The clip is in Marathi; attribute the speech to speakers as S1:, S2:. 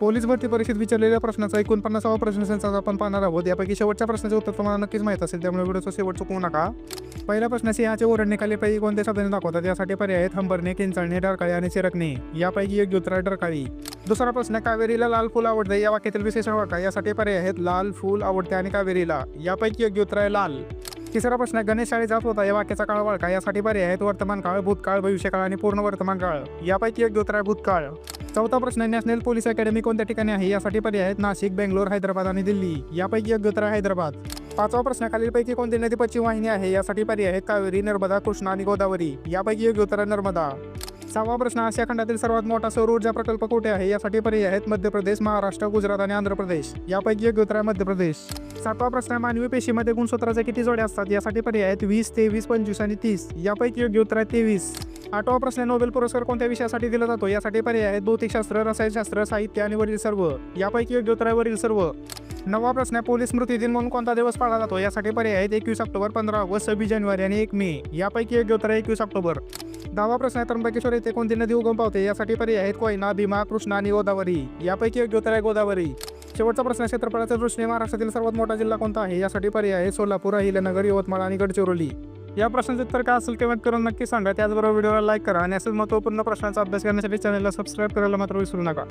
S1: पोलीस भरती परीक्षेत विचारलेल्या प्रश्नाचा एकोणपन्नासावा प्रश्न संचाचा आपण पाहणार आहोत. यापैकी शेवटच्या प्रश्नाचे उत्तर तुम्हाला नक्कीच माहीत असेल त्यामुळे व्हिडिओचा शेवट चुकवू नका. पहिल्या प्रश्नाचे याचे ओरडणे खालीपैकी कोणत्या साधने दाखवतात? यासाठी पर्याय आहेत हंबरणे किंचाळणे डरकाळी आणि चिरकणे. यापैकी योग्य उत्तर आहे डरकाळी दुसरा प्रश्न कावेरीला लाल फूल आवडते. या वाक्यातील विशेष वाका यासाठी पर्याय आहेत लाल फूल आवडते आणि कावेरीला. यापैकी योग्य उत्तर आहे लाल. तिसरा प्रश्न गणेश शाळेत जात होता. या वाक्याचा काळ वळका यासाठी पर्याय आहेत वर्तमान काळ भूतकाळ भविष्यकाळ आणि पूर्ण वर्तमान काळ यापैकी योग्य उत्तर आहे भूतकाळ. चौथा प्रश्न नॅशनल पोलीस अकॅडमी कोणत्या ठिकाणी आहे? यासाठी पर्याय आहेत नाशिक बेंगलोर हैदराबाद आणि दिल्ली. यापैकी योग्य उत्तर हैदराबाद. पाचवा प्रश्न खालीलपैकी कोणती नदी पश्चिम वाहिनी आहे? यासाठी पर्याय आहेत कावेरी नर्मदा कृष्णा आणि गोदावरी. यापैकी योग्य उत्तर नर्मदा. सहावा प्रश्न आशिया खंडातील सर्वात मोठा सौर ऊर्जा प्रकल्प कुठे आहे? यासाठी पर्याय आहेत मध्य प्रदेश महाराष्ट्र गुजरात आणि आंध्र प्रदेश. यापैकी योग्य उत्तर आहे मध्य प्रदेश. सातवा प्रश्न आहे, मानवी पेशीमध्ये गुणसूत्राचे किती जोड्या असतात? यासाठी पर्याय आहेत वीस तेवीस पंचवीस आणि तीस. यापैकी योग्य उत्तर आहे तेवीस. आठवा प्रश्न नोबेल पुरस्कार कोणत्या विषयासाठी दिला जातो? यासाठी पर्याय आहेत. भौतिकशास्त्र रसायनशास्त्र साहित्य आणि वरील सर्व. यापैकी योग्य उत्तरावरील वरील सर्व. नववा प्रश्न आहे पोलीस स्मृती दिन म्हणून कोणता दिवस पाळला जातो? यासाठी पर्याय आहेत एकवीस ऑक्टोबर पंधरा ऑगस्ट सव्वीस जानेवारी आणि एक मे. यापैकी योग्य उत्तर आहे एकवीस ऑक्टोबर. दहावा प्रश्न आहे त्र्यंबकेश्वर येथे कोणती नदी उगम पावते? यासाठी पर्याय आहेत कोयना भीमा कृष्णा आणि गोदावरी. यापैकी योग्य उत्तर आहे गोदावरी. शेवटचा प्रश्न आहे, क्षेत्रफळाच्या दृष्टीने महाराष्ट्रातील सर्वात मोठा जिल्हा कोणता आहे? यासाठी पर्याय आहे सोलापूर अहिल्यानगर यवतमाळ आणि गडचिरोली. या प्रश्नाचे उत्तर काय असेल कमेंट करून नक्की सांगा. त्याचबरोबर व्हिडिओला लाईक करा आणि असेच महत्त्वपूर्ण प्रश्नांचा अभ्यास करण्यासाठी चॅनलला सबस्क्राईब करायला मात्र विसरू नका.